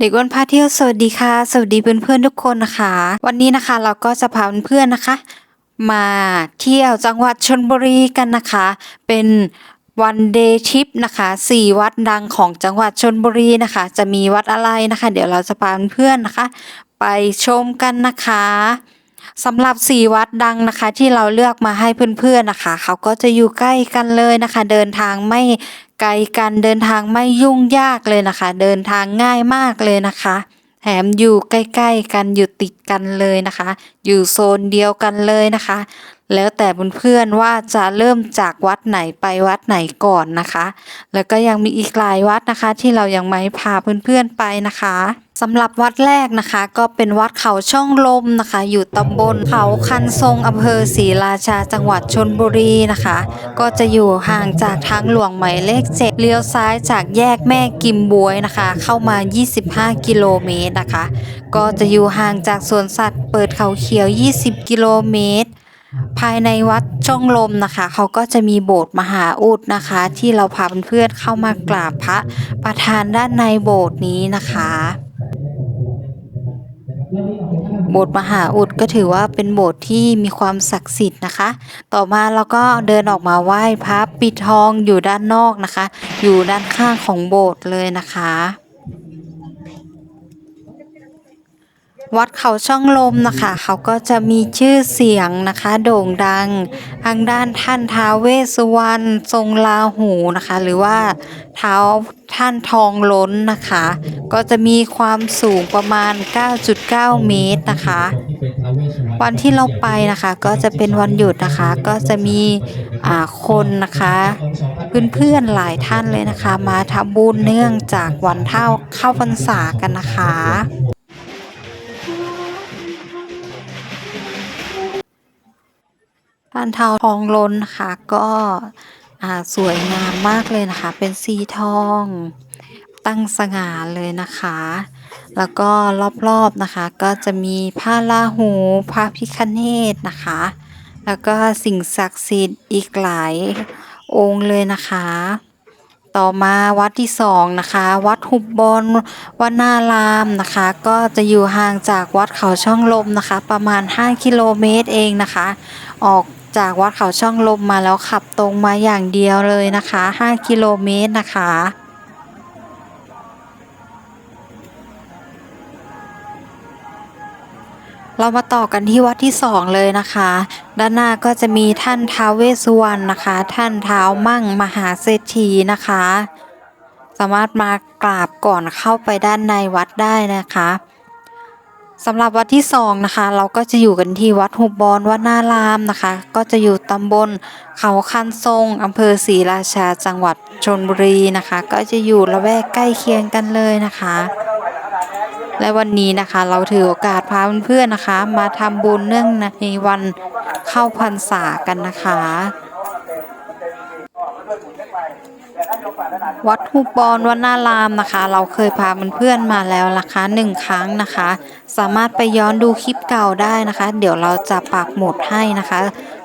เด็กอ้วนพาเที่ยวสวัสดีค่ะ สวัสดีเพื่อนๆทุกคนนะคะ วันนี้นะคะเราก็จะพาเพื่อนๆนะคะ มาเที่ยวจังหวัดชลบุรีกันนะคะ เป็นวันเดย์ทริปนะคะสี่วัดดังของจังหวัดชลบุรีนะคะ จะมีวัดอะไรนะคะ เดี๋ยวเราจะพาเพื่อนๆนะคะ ไปชมกันนะคะสำหรับสี่วัดดังนะคะ ที่เราเลือกมาให้เพื่อนๆนะคะ เขาก็จะอยู่ใกล้กันเลยนะคะ เดินทางไม่ ไกลกันเดินทางไม่ยุ่งยากเลยนะคะ เดินทางง่ายมากเลยนะคะแถมอยู่ใกล้ ๆ กันอยู่ติดกันเลยนะคะ อยู่โซนเดียวกันเลยนะคะ แล้วแต่เพื่อนๆว่าจะเริ่มจากวัดไหนไปวัดไหนก่อนนะคะ แล้วก็ยังมีอีกหลายวัดนะคะ ที่เรายังไม่พาเพื่อนๆไปนะคะสำหรับวัดแรกนะคะ ก็เป็นวัดเขาช่องลมนะคะ อยู่ตำบลเขาคันทรงอำเภอศรีราชาจังหวัดชนบุรีนะคะ ก็จะอยู่ห่างจากทางหลวงหมายเลขเจ็ดเลี้ยวซ้ายจากแยกแม่กิมบวยนะคะ เข้ามา 25 กิโลเมตรนะคะ ก็จะอยู่ห่างจากสวนสัตว์เปิดเขาเขียว 20 กิโลเมตร ภายในวัดช่องลมนะคะ เขาก็จะมีโบสถ์มหาอุดนะคะ ที่เราพาเพื่อนๆเข้ามากราบพระประธานด้านในโบสถ์นี้นะคะโบสถ์มหาอุดก็ถือว่าเป็นโบสถ์ที่มีความศักดิ์สิทธิ์นะคะ ต่อมาเราก็เดินออกมาไหว้พระปิดทองอยู่ด้านนอกนะคะ อยู่ด้านข้างของโบสถ์เลยนะคะ วัดเขาช่องลมนะคะ เขาก็จะมีชื่อเสียงนะคะ โด่งดัง ทางด้านท่านท้าวเวสุวรรณทรงลาหูนะคะ หรือว่าเท้าท่านทองล้นนะคะ ก็จะมีความสูงประมาณ 9.9 เมตรนะคะ วันที่เราไปนะคะก็จะเป็นวันหยุดนะคะ ก็จะมีคนนะคะเพื่อนๆหลายท่านเลยนะคะ มาทำบุญเนื่องจากวันเท่าเข้าพรรษากันนะคะ ท่านเทาทองล้นนะคะก็สวยงามมากเลยนะคะ เป็นสีทอง ตั้งสง่าเลยนะคะ แล้วก็รอบๆนะคะ ก็จะมีพระราหูพระพิคเนตนะคะ แล้วก็สิ่งศักดิ์สิทธิ์อีกหลายองค์เลยนะคะ ต่อมาวัดที่สองนะคะ วัดหุบบอนวัดนารามนะคะ ก็จะอยู่ห่างจากวัดเขาช่องลมนะคะ ประมาณ 5 กิโลเมตรเองนะคะ ออก จากวัดเขาช่องลมมาแล้วขับตรงมาอย่างเดียวเลยนะคะ 5 กิโลเมตรนะคะเรามาต่อกันที่วัดที่สองเลยนะคะ ด้านหน้าก็จะมีท่านท้าวเวสสุวรรณนะคะ ท่านเท้าวมั่งมหาเศรษฐีนะคะ สามารถมากราบก่อนเข้าไปด้านในวัดได้นะคะ สำหรับวัดที่สองนะคะ เราก็จะอยู่กันที่วัดหุบบอนวัดนารามนะคะ ก็จะอยู่ตำบลเขาคันทรงอำเภอศรีราชาจังหวัดชนบุรีนะคะ ก็จะอยู่ละแวกใกล้เคียงกันเลยนะคะ และวันนี้นะคะเราถือโอกาสพาเพื่อนๆนะคะ มาทำบุญเนื่องในวันเข้าพรรษากันนะคะ วัดหุบบอนวัดนารามนะคะ เราเคยพาเพื่อนๆมาแล้วนะคะหนึ่งครั้งนะคะ สามารถไปย้อนดูคลิปเก่าได้นะคะ เดี๋ยวเราจะปักหมุดให้นะคะ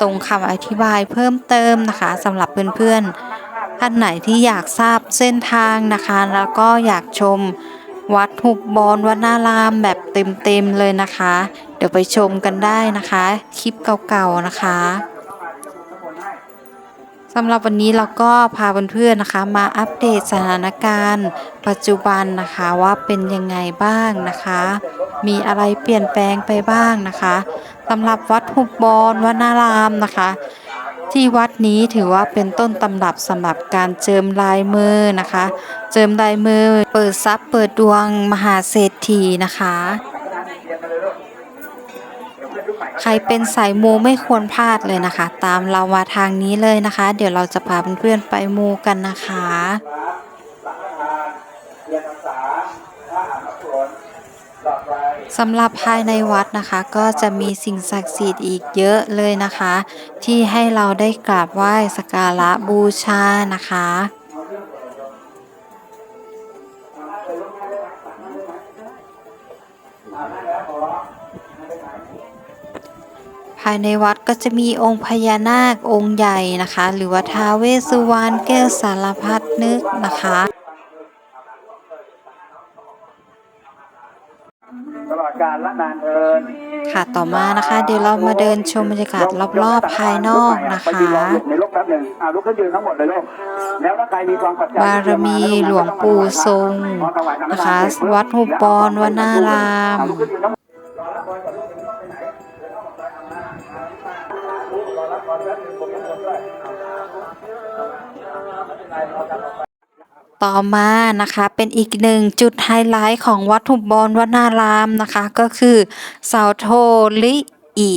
ตรงคำอธิบายเพิ่มเติมนะคะสำหรับเพื่อนๆท่านไหนที่อยากทราบเส้นทางนะคะ แล้วก็อยากชมวัดหุบบอนวัดนารามแบบเต็มๆเลยนะคะ เดี๋ยวไปชมกันได้นะคะ คลิปเก่าๆนะคะ สำหรับวันนี้เราก็พาเพื่อนๆนะคะ มาอัปเดตสถานการณ์ ปัจจุบันนะคะว่าเป็นยังไงบ้างนะคะ มีอะไรเปลี่ยนแปลงไปบ้างนะคะสำหรับวัดหุบบอนวนารามนะคะ ที่วัดนี้ถือว่าเป็นต้นตำรับสำหรับการเจิมลายมือนะคะ เจิมลายมือ เปิดทรัพย์เปิดดวงมหาเศรษฐีนะคะ ใครเป็นสายมูไม่ควรพลาดเลยนะคะ ตามเรามาทางนี้เลยนะคะ เดี๋ยวเราจะพาเพื่อนๆไปมูกันนะคะสำหรับภายในวัดนะคะ ก็จะมีสิ่งศักดิ์สิทธิ์อีกเยอะเลยนะคะ ที่ให้เราได้กราบไหว้สักการะบูชานะคะ ในวัดก็จะมีองค์พญานาคองค์ใหญ่นะคะ หรือว่าท้าวเวสสุวรรณแก้วสารพัดนึกนะคะตลอดกาลละนานเทินค่ะต่อมานะคะ เดี๋ยวเรามาเดินชมบรรยากาศรอบๆภายนอกนะไปยืคะรอหลบในร่มแป๊บหนึ่งอ่าลุกขึ้นยืนทั้งหมดเลยลูกแล้วถ้าใครมีความปัจจัยบารมีหลวงปู่ทรงนะคะ วัดหุบปอนวนาราม ต่อมานะคะเป็นอีกหนึ่งจุดไฮไลท์ของวัดหุบบอนวนารามนะคะ ก็คือเสาโทริอิ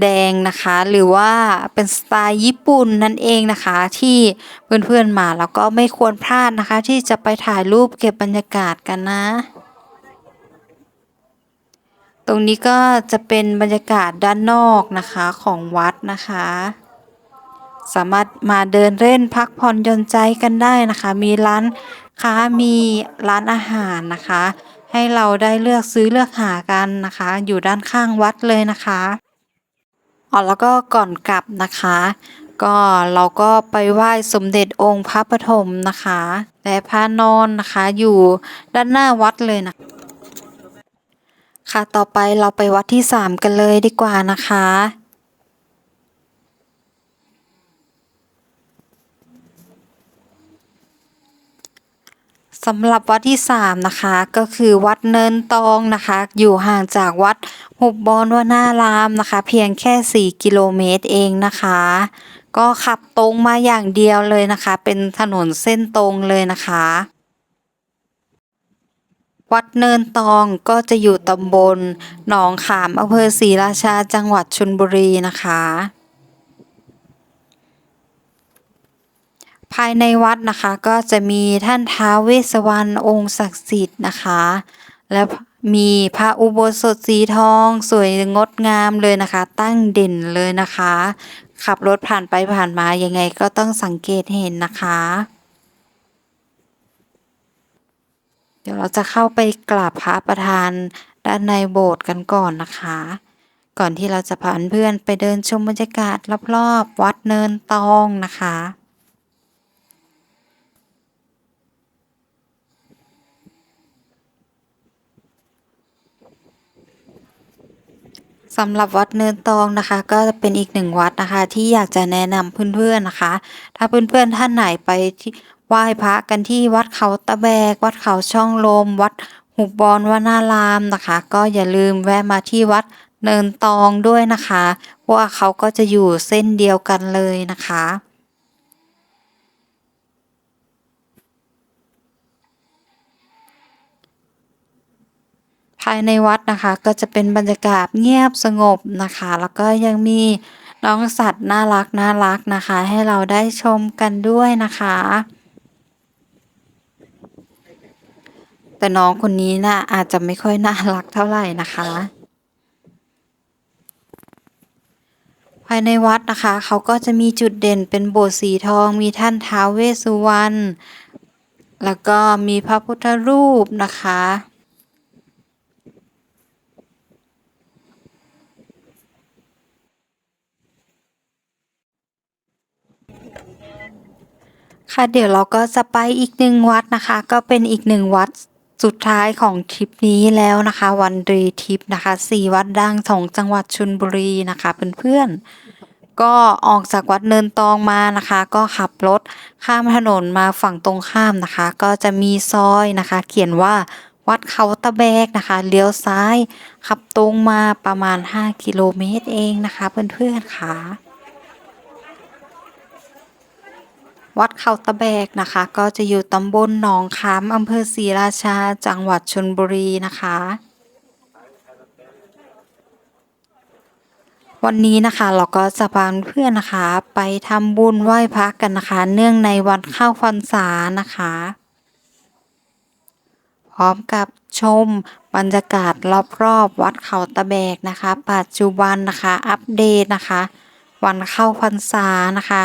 แดงนะคะ หรือว่าเป็นสไตล์ญี่ปุ่นนั่นเองนะคะ ที่เพื่อนๆมาแล้วก็ไม่ควรพลาดนะคะ ที่จะไปถ่ายรูปเก็บบรรยากาศกันนะ ตรงนี้ก็จะเป็นบรรยากาศด้านนอกนะคะของวัดนะคะ สามารถมาเดินเล่นพักผ่อนหย่อนใจกันได้นะคะ มีร้านค้ามีร้านอาหารนะคะ ให้เราได้เลือกซื้อเลือกหากันนะคะ อยู่ด้านข้างวัดเลยนะคะอ๋อแล้วก็ก่อนกลับนะคะ ก็เราก็ไปไหว้สมเด็จองค์พระปฐมนะคะ และพระนอนนะคะ อยู่ด้านหน้าวัดเลยนะค่ะต่อไปเราไปวัดที่สามกันเลยดีกว่านะคะ สำหรับวัดที่ 3 นะคะก็คือวัดเนินตองนะคะ อยู่ห่างจากวัดหุบบอนวนารามนะคะ เพียงแค่ 4 กิโลเมตรเองนะคะ ก็ขับตรงมาอย่างเดียวเลยนะคะ เป็นถนนเส้นตรงเลยนะคะ วัดเนินตองก็จะอยู่ตำบลหนองขามอำเภอศรีราชาจังหวัดชลบุรีนะคะ ภายในวัดนะคะก็จะมีท่านท้าวเวสสวรรณองค์ศักดิ์สิทธิ์นะคะ และมีพระอุโบสถสีทอง สวยงดงามเลยนะคะ ตั้งเด่นเลยนะคะ ขับรถผ่านไปผ่านมายังไงก็ต้องสังเกตเห็นนะคะ เดี๋ยวเราจะเข้าไปกราบพระประธานด้านในโบสถ์กันก่อนนะคะ ก่อนที่เราจะพาเพื่อนไปเดินชมบรรยากาศรอบๆวัดเนินตองนะคะ สำหรับวัดเนินตองนะคะ ก็จะเป็นอีกหนึ่งวัดนะคะ ที่อยากจะแนะนำเพื่อนๆนะคะ ถ้าเพื่อนๆท่านไหนไปที่ไหว้พระกันที่วัดเขาตะแบก วัดเขาช่องลม วัดหุบบอนวนารามนะคะ ก็อย่าลืมแวะมาที่วัดเนินตองด้วยนะคะเพราะว่าเขาก็จะอยู่เส้นเดียวกันเลยนะคะ ภายในวัดนะคะ ก็จะเป็นบรรยากาศเงียบสงบนะคะ แล้วก็ยังมีน้องสัตว์น่ารักน่ารักนะคะ ให้เราได้ชมกันด้วยนะคะ แต่น้องคนนี้น่ะอาจจะไม่ค่อยน่ารักเท่าไหร่นะคะ ภายในวัดนะคะ เขาก็จะมีจุดเด่นเป็นโบสถ์สีทอง มีท่านท้าวเวสสุวรรณแล้วก็มีพระพุทธรูปนะคะ ค่ะเดี๋ยวเราก็จะไปอีกหนึ่งวัดนะคะ ก็เป็นอีกหนึ่งวัดสุดท้ายของทริปนี้แล้วนะคะ วันเดย์ทริปนะคะสี่วัดดังของจังหวัดชลบุรีนะคะเพื่อนๆก็ออกจากวัดเนินตองมานะคะ ก็ขับรถข้ามถนนมาฝั่งตรงข้ามนะคะ ก็จะมีซอยนะคะ เขียนว่าวัดเขาตะแบกนะคะเลี้ยวซ้าย ขับตรงมาประมาณ 5 กิโลเมตรเองนะคะ เพื่อนๆค่ะ วัดเขาตะแบกนะคะ ก็จะอยู่ตำบลหนองขามอำเภอศรีราชาจังหวัดชลบุรีนะคะ วันนี้นะคะเราก็จะพาเพื่อนนะคะ ไปทำบุญไหว้พระกันนะคะ เนื่องในวันเข้าพรรษานะคะ พร้อมกับชมบรรยากาศรอบๆวัดเขาตะแบกนะคะ ปัจจุบันนะคะ อัปเดตนะคะ วันเข้าพรรษานะคะ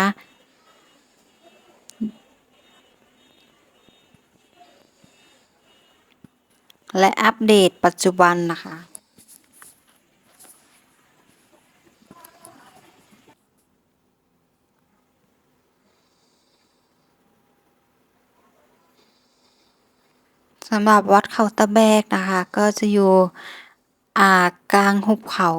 และอัปเดตปัจจุบันนะคะ สำหรับวัดเขาตะแบกนะคะ ก็จะอยู่อ่ากลางหุบเขา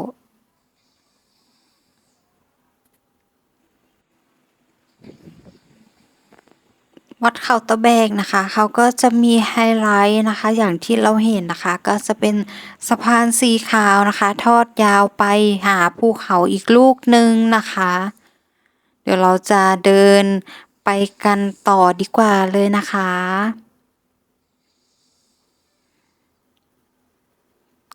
วัดเขาตะแบกนะคะเขาก็จะมีไฮไลท์นะคะ อย่างที่เราเห็นนะคะ ก็จะเป็นสะพานสีขาวนะคะ ทอดยาวไปหาภูเขาอีกลูกหนึ่งนะคะ เดี๋ยวเราจะเดินไปกันต่อดีกว่าเลยนะคะ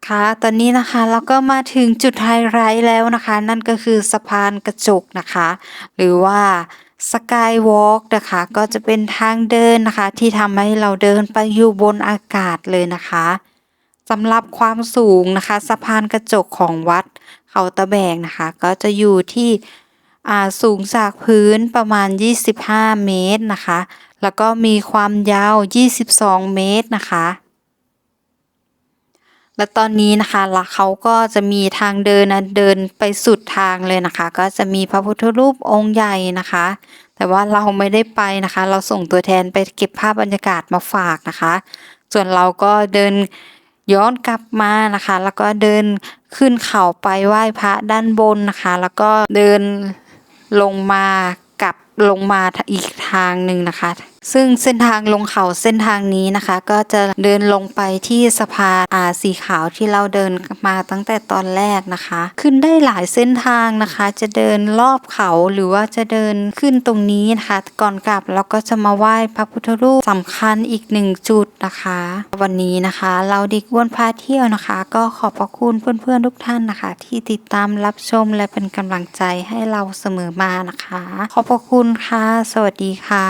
ค่ะ ตอนนี้นะคะเราก็มาถึงจุดไฮไลท์แล้วนะคะ นั่นก็คือสะพานกระจกนะคะ หรือว่าสกายวอล์กนะคะก็จะเป็นทางเดินนะคะ ที่ทำให้เราเดินไปอยู่บนอากาศเลยนะคะสำหรับความสูงนะคะสะพานกระจกของวัดเขาตะแบกนะคะ ก็จะอยู่ที่อ่าสูงจากพื้นประมาณ 25 เมตรนะคะ แล้วก็มีความยาว 22 เมตรนะคะ และตอนนี้นะคะล้วเขาก็จะมีทางเดินนะเดินไปสุดทางเลยนะคะ ก็จะมีพระพุทธรูปองค์ใหญ่นะคะ แต่ว่าเราไม่ได้ไปนะคะ เราส่งตัวแทนไปเก็บภาพบรรยากาศมาฝากนะคะ ส่วนเราก็เดินย้อนกลับมานะคะ แล้วก็เดินขึ้นเขาไปไหว้พระด้านบนนะคะ แล้วก็เดินลงมากลับลงมาอีกทางหนึ่งนะคะ ซึ่งเส้นทางลงเขาเส้นทางนี้นะคะ ก็จะเดินลงไปที่สะพานอาสีขาวที่เราเดินมาตั้งแต่ตอนแรกนะคะ ขึ้นได้หลายเส้นทางนะคะ จะเดินรอบเขาหรือว่าจะเดินขึ้นตรงนี้นะคะ ก่อนกลับเราก็จะมาไหว้พระพุทธรูปสำคัญอีกหนึ่งจุดนะคะ วันนี้นะคะ เราดิกวนพาเที่ยวนะคะ ก็ขอบพระคุณเพื่อนๆทุกท่านนะคะ ที่ติดตามรับชมและเป็นกำลังใจให้เราเสมอมานะคะ ขอบพระคุณค่ะ สวัสดีค่ะ